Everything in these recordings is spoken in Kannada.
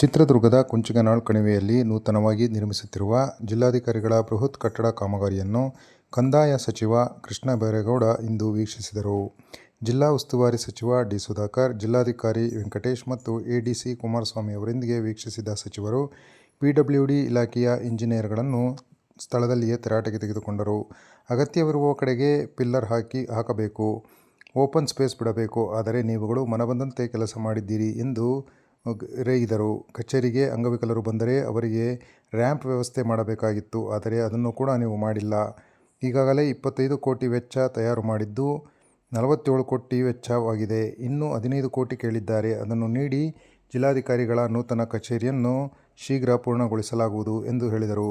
ಚಿತ್ರದುರ್ಗದ ಕುಂಚಗನಾಳ್ ಕಣಿವೆಯಲ್ಲಿ ನೂತನವಾಗಿ ನಿರ್ಮಿಸುತ್ತಿರುವ ಜಿಲ್ಲಾಧಿಕಾರಿಗಳ ಬೃಹತ್ ಕಟ್ಟಡ ಕಾಮಗಾರಿಯನ್ನು ಕಂದಾಯ ಸಚಿವ ಕೃಷ್ಣ ಬೈರೇಗೌಡ ಇಂದು ವೀಕ್ಷಿಸಿದರು. ಜಿಲ್ಲಾ ಉಸ್ತುವಾರಿ ಸಚಿವ ಡಿ. ಸುಧಾಕರ್, ಜಿಲ್ಲಾಧಿಕಾರಿ ವೆಂಕಟೇಶ್ ಮತ್ತು ಎಡಿಸಿ ಕುಮಾರಸ್ವಾಮಿ ಅವರೊಂದಿಗೆ ವೀಕ್ಷಿಸಿದ ಸಚಿವರು ಪಿಡಬ್ಲ್ಯೂಡಿ ಇಲಾಖೆಯ ಇಂಜಿನಿಯರ್ಗಳನ್ನು ಸ್ಥಳದಲ್ಲಿಯೇ ತರಾಟೆಗೆ ತೆಗೆದುಕೊಂಡರು. ಅಗತ್ಯವಿರುವ ಕಡೆಗೆ ಪಿಲ್ಲರ್ ಹಾಕಿ ಹಾಕಬೇಕು, ಓಪನ್ ಸ್ಪೇಸ್ ಬಿಡಬೇಕು. ಆದರೆ ನೀವುಗಳು ಮನಬಂದಂತೆ ಕೆಲಸ ಮಾಡಿದ್ದೀರಿ ಎಂದು ರೇಗಿದರು. ಕಚೇರಿಗೆ ಅಂಗವಿಕಲರು ಬಂದರೆ ಅವರಿಗೆ ರ್ಯಾಂಪ್ ವ್ಯವಸ್ಥೆ ಮಾಡಬೇಕಾಗಿತ್ತು. ಆದರೆ ಅದನ್ನು ಕೂಡ ನೀವು ಮಾಡಿಲ್ಲ. ಈಗಾಗಲೇ ಇಪ್ಪತ್ತೈದು ಕೋಟಿ ವೆಚ್ಚ ತಯಾರು ಮಾಡಿದ್ದು, ನಲವತ್ತೇಳು ಕೋಟಿ ವೆಚ್ಚವಾಗಿದೆ. ಇನ್ನೂ ಹದಿನೈದು ಕೋಟಿ ಕೇಳಿದ್ದಾರೆ. ಅದನ್ನು ನೀಡಿ ಜಿಲ್ಲಾಧಿಕಾರಿಗಳ ನೂತನ ಕಚೇರಿಯನ್ನು ಶೀಘ್ರ ಪೂರ್ಣಗೊಳಿಸಲಾಗುವುದು ಎಂದು ಹೇಳಿದರು.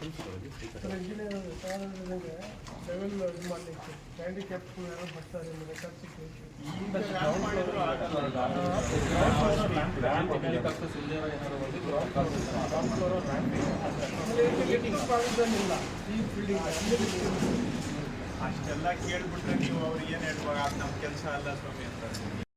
ಬರ್ತಾರೆ ಅಷ್ಟೆಲ್ಲ ಕೇಳ್ಬಿಟ್ರೆ ನೀವು ಅವ್ರಿಗೆ ಏನ್ ಹೇಳ್ಬೋದು ಅದು ನಮ್ಮ ಕೆಲಸ ಅಲ್ಲ ಸ್ವಾಮಿ ಅಂತ.